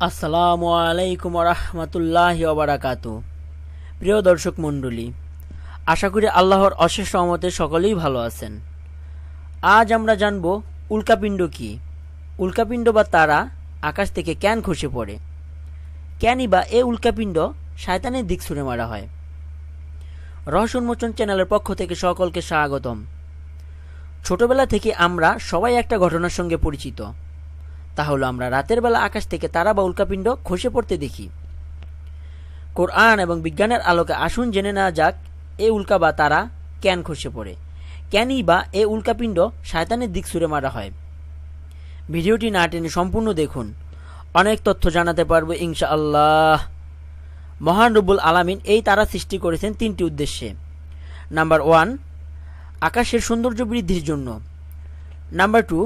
আসসালামু আলাইকুম রহমতুল্লাহ ওবরাকাত প্রিয় দর্শক মণ্ডলী, আশা করি আল্লাহর অশেষ সহমতে সকলেই ভালো আছেন। আজ আমরা জানব উল্কাপিণ্ড কি। উল্কাপিণ্ড বা তারা আকাশ থেকে ক্যান খসে পড়ে। ক্যানই বা এ উল্কাপিণ্ড শায়তানের দিক ছুঁড়ে মারা হয়। রহস্য উন্মোচন চ্যানেলের পক্ষ থেকে সকলকে স্বাগতম। ছোটবেলা থেকে আমরা সবাই একটা ঘটনার সঙ্গে পরিচিত। তা হলো আমরা রাতের বেলা আকাশ থেকে তারা বা উল্কাপিণ্ড খসে পড়তে দেখি। কোরআন এবং বিজ্ঞানের আলোকে আসুন জেনে নেওয়া যাক, এ উল্কা বা তারা ক্যান খসে পড়ে? ক্যানই বা এ উল্কাপিণ্ড শায়তানের দিক ছুঁড়ে মারা হয়? ভিডিওটি না টেনে সম্পূর্ণ দেখুন। অনেক তথ্য জানাতে পারব ইনশা আল্লাহ মহান রব্বুল আলামিন এই তারা সৃষ্টি করেছেন তিনটি উদ্দেশ্যে। নাম্বার ওয়ান, আকাশের সৌন্দর্য বৃদ্ধির জন্য। নাম্বার টু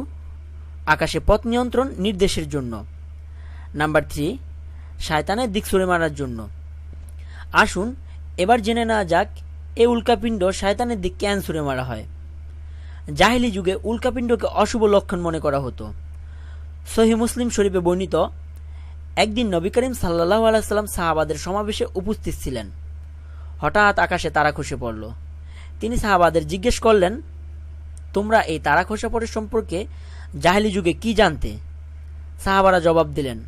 আকাশে পথ নিয়ন্ত্রণ নির্দেশের জন্য। নাম্বার থ্রি, শায়তানের দিক ছুড়ে মারার জন্য। আসুন, এবার জেনে নেওয়া যাক এ উল্কাপিণ্ড শায়তানের দিক ক্যান ছুড়ে মারা হয়। জাহিলি যুগে উল্কাপিণ্ডকে অশুভ লক্ষণ মনে করা হতো। সহি মুসলিম শরীফে বর্ণিত, একদিন নবী করিম সাল্লাহ আলাইসাল্লাম সাহাবাদের সমাবেশে উপস্থিত ছিলেন। হঠাৎ আকাশে তারা খসে পড়ল। তিনি সাহাবাদের জিজ্ঞেস করলেন, তোমরা এই তারা খসা পড়ে সম্পর্কে জাহেলি যুগে কি জানতে? সাহাবারা জবাব দিলেন,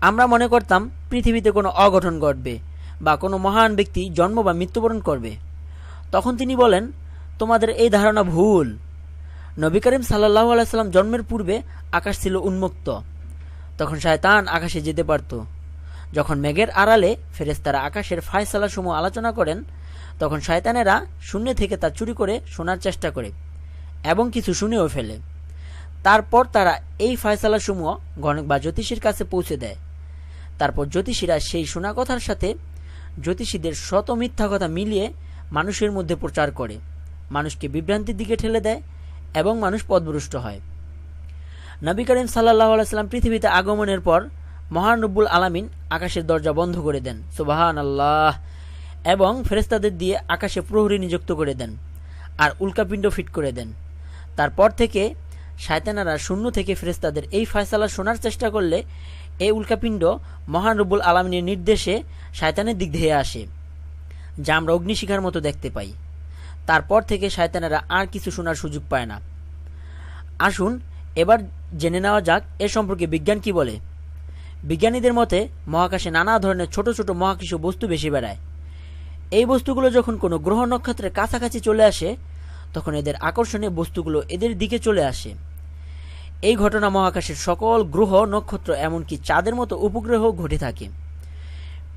আমরা মনে করতাম পৃথিবীতে কোনো অঘটন ঘটবে বা কোনো মহান ব্যক্তি জন্ম বা মৃত্যুবরণ করবে। তখন তিনি বলেন, তোমাদের এই ধারণা ভুল। নবী করিম সাল্লাহ আলাইসাল্লাম জন্মের পূর্বে আকাশ ছিল উন্মুক্ত। তখন শায়তান আকাশে যেতে পারত। যখন মেঘের আড়ালে ফেরেস্তারা আকাশের ফায়সালাসমূহ আলোচনা করেন, তখন শয়তানেরা শূন্য থেকে তা চুরি করে শোনার চেষ্টা করে এবং কিছু শুনেও ফেলে। তারপর তারা এই ফয়সালাসমূহ গণক বা জ্যোতিষীর কাছে পৌঁছে দেয়। তারপর জ্যোতিষীরা সেই শোনা কথার সাথে জ্যোতিষীদের শত মিথ্যা কথা মিলিয়ে মানুষের মধ্যে প্রচার করে। মানুষকে বিভ্রান্তির দিকে ঠেলে দেয় এবং মানুষ পদভ্রষ্ট হয়। নবী করিম সাল্লাহ আলাইসাল্লাম পৃথিবীতে আগমনের পর মহান রব্বুল আলামিন আকাশের দরজা বন্ধ করে দেন সুবাহান আল্লাহ এবং ফেরেস্তাদের দিয়ে আকাশে প্রহরী নিযুক্ত করে দেন, আর উল্কাপিণ্ড ফিট করে দেন। তারপর থেকে শায়তানারা শূন্য থেকে ফেরেস্তাদের এই ফয়সালা শোনার চেষ্টা করলে এই উল্কাপিণ্ড মহান রব্বুল আলমিনের নির্দেশে শায়তানের দিক ধেয়ে আসে, যা আমরা অগ্নিশিখার মতো দেখতে পাই। তারপর থেকে শায়তানেরা আর কিছু শোনার সুযোগ পায় না। আসুন, এবার জেনে নেওয়া যাক এ সম্পর্কে বিজ্ঞান কি বলে। বিজ্ঞানীদের মতে, মহাকাশে নানা ধরনের ছোট ছোট মহাকাশীয় বস্তু বেশি বেড়ায়। এই বস্তুগুলো যখন কোনো গ্রহ নক্ষত্রের কাছাকাছি চলে আসে, তখন এদের আকর্ষণীয় বস্তুগুলো এদের দিকে চলে আসে। এই ঘটনা মহাকাশের সকল গ্রহ, নক্ষত্র, এমনকি চাঁদের মতো উপগ্রহ ঘটে থাকে।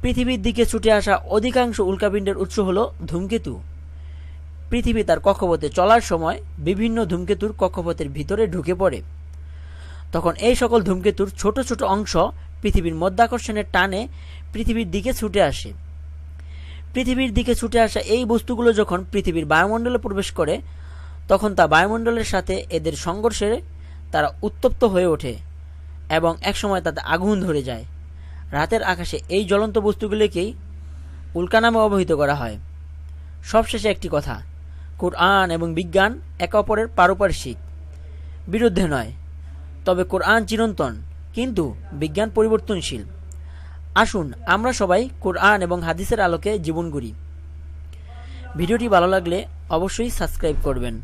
পৃথিবীর দিকে ছুটে আসা অধিকাংশ উল্কাপিণ্ডের উৎস হল ধূমকেতু। পৃথিবী তার কক্ষপথে চলার সময় বিভিন্ন ধূমকেতুর কক্ষপথের ভিতরে ঢুকে পড়ে। তখন এই সকল ধূমকেতুর ছোট ছোট অংশ পৃথিবীর মধ্যাকর্ষণের টানে পৃথিবীর দিকে ছুটে আসে। পৃথিবীর দিকে ছুটে আসা এই বস্তুগুলো যখন পৃথিবীর বায়ুমণ্ডলে প্রবেশ করে, তখন তা বায়ুমণ্ডলের সাথে এদের সংঘর্ষে তারা উত্তপ্ত হয়ে ওঠে এবং একসময় তাতে আগুন ধরে যায়। রাতের আকাশে এই জ্বলন্ত বস্তুগুলিকেই উল্কা নামে অবহিত করা হয়। সবশেষে একটি কথা, কোরআন এবং বিজ্ঞান একে অপরের পারপার্শ্বিক, বিরুদ্ধে নয়, তবে কোরআন চিরন্তন, কিন্তু বিজ্ঞান পরিবর্তনশীল। আসুন আমরা সবাই কোরআন এবং হাদিসের আলোকে জীবন গড়ি। ভিডিওটি ভালো লাগলে অবশ্যই সাবস্ক্রাইব করবেন।